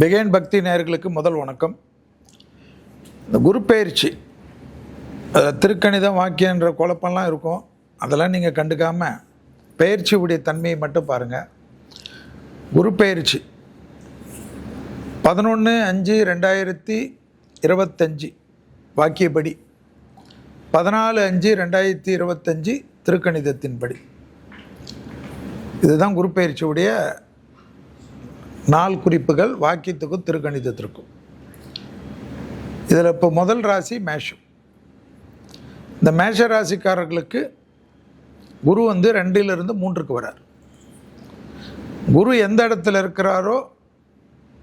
Began பக்தி நேர்களுக்கு முதல் வணக்கம். இந்த குரு பயிற்சி அதில் திருக்கணிதம் வாக்கியன்ற குழப்பம்லாம் இருக்கும். அதெல்லாம் நீங்கள் கண்டுக்காமல் பயிற்சியுடைய தன்மையை மட்டும் பாருங்கள் குரு பயிற்சி பதினொன்று அஞ்சு ரெண்டாயிரத்தி இருபத்தஞ்சி வாக்கியப்படி பதினாலு அஞ்சு ரெண்டாயிரத்தி இருபத்தஞ்சி திருக்கணிதத்தின்படி. இதுதான் குரு பயிற்சியுடைய நாள் குறிப்புகள் வாக்கியத்துக்கும் திருக்கணிதத்திற்கும். இதில் இப்போ முதல் ராசி மேஷம். இந்த மேஷ ராசிக்காரர்களுக்கு குரு வந்து ரெண்டிலிருந்து மூன்றுக்கு வரார். குரு எந்த இடத்துல இருக்கிறாரோ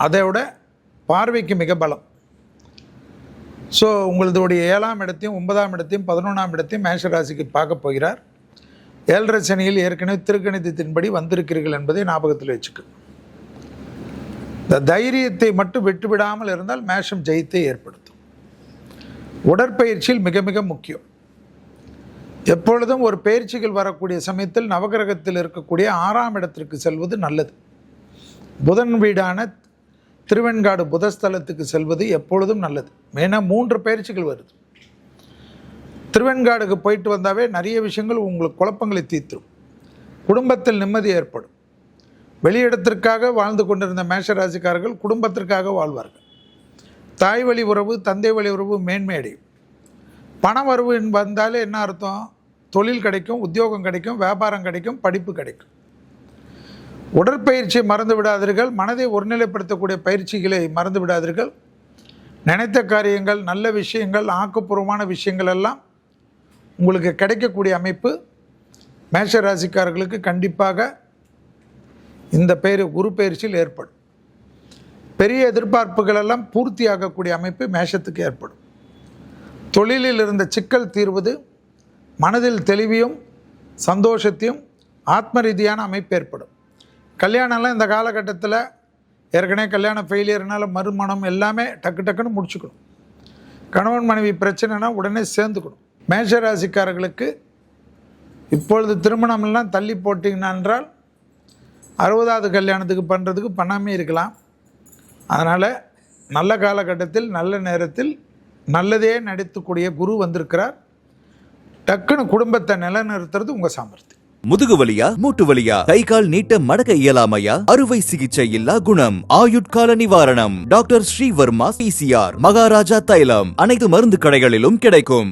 அதோட பார்வைக்கு மிக பலம். ஸோ உங்களுடைய ஏழாம் இடத்தையும் ஒன்பதாம் இடத்தையும் பதினொன்றாம் இடத்தையும் மேஷ ராசிக்கு பார்க்க போகிறார். ஏழரை சனியில் ஏற்கனவே திருக்கணிதத்தின்படி வந்திருக்கிறீர்கள் என்பதை ஞாபகத்தில் வச்சுக்கணும் இந்த தைரியத்தை மட்டும் விட்டுவிடாமல் இருந்தால் மேஷம் ஜெயித்தை ஏற்படுத்தும். உடற்பயிற்சியில் மிக மிக முக்கியம். எப்பொழுதும் ஒரு பயிற்சிகள் வரக்கூடிய சமயத்தில் நவகிரகத்தில் இருக்கக்கூடிய ஆறாம் இடத்திற்கு செல்வது நல்லது. புதன் வீடான திருவெண்காடு புதஸ்தலத்துக்கு செல்வது எப்பொழுதும் நல்லது. மெயினாக மூன்று பயிற்சிகள் வருது. திருவெண்காடுக்கு போயிட்டு வந்தாவே நிறைய விஷயங்கள் உங்களுக்கு குழப்பங்களை தீர்த்துடும் குடும்பத்தில் நிம்மதி ஏற்படும். வெளியிடத்திற்காக வாழ்ந்து கொண்டிருந்த மேஷராசிக்காரர்கள் குடும்பத்திற்காக வாழ்வார்கள். தாய் வழி உறவு தந்தை வழி உறவு மேன்மையடையும் பண வரவு வந்தாலே என்ன அர்த்தம்? தொழில் கிடைக்கும் உத்தியோகம் கிடைக்கும் வியாபாரம் கிடைக்கும் படிப்பு கிடைக்கும். உடற்பயிற்சியை மறந்து விடாதீர்கள். மனதை ஒருநிலைப்படுத்தக்கூடிய பயிற்சிகளை மறந்து விடாதீர்கள். நினைத்த காரியங்கள் நல்ல விஷயங்கள் ஆக்கப்பூர்வமான விஷயங்கள் எல்லாம் உங்களுக்கு கிடைக்கக்கூடிய அமைப்பு மேஷராசிக்காரர்களுக்கு கண்டிப்பாக இந்த பெயர் குரு பயிற்சியில் ஏற்படும். பெரிய எதிர்பார்ப்புகள் எல்லாம் பூர்த்தியாகக்கூடிய அமைப்பு மேஷத்துக்கு ஏற்படும். தொழிலில் இருந்த சிக்கல் தீர்வது மனதில் தெளிவையும் சந்தோஷத்தையும் ஆத்ம ரீதியான அமைப்பு ஏற்படும். கல்யாணம்லாம் இந்த காலகட்டத்தில் ஏற்கனவே கல்யாணம் ஃபெயிலியர்னால மறுமணம் எல்லாமே டக்கு டக்குன்னு முடிச்சுக்கணும். கணவன் மனைவி பிரச்சனைனா உடனே சேர்ந்துக்கணும். மேஷராசிக்காரர்களுக்கு இப்பொழுது திருமணம்லாம் தள்ளி போட்டிங்கன்னா என்றால் அறுபதாவது கல்யாணத்துக்கு பண்ணுறதுக்கு பண்ணாமே இருக்கலாம். அதனால் நல்ல காலகட்டத்தில் நல்ல நேரத்தில் நல்லதே நடித்துக்கூடிய குரு வந்திருக்கிறார். டக்குன்னு குடும்பத்தை நிலைநிறுத்துறது உங்கள் சாமர்த்தியம். முதுகு வலியா மூட்டு வலியா கை கால் நீட்ட மடக்க இயலாமையா? அறுவை சிகிச்சை இல்லா குணம். ஆயுட்கால நிவாரணம். டாக்டர் ஸ்ரீவர்மா பிசிஆர் மகாராஜா தைலம். அனைத்து மருந்து கடைகளிலும் கிடைக்கும்.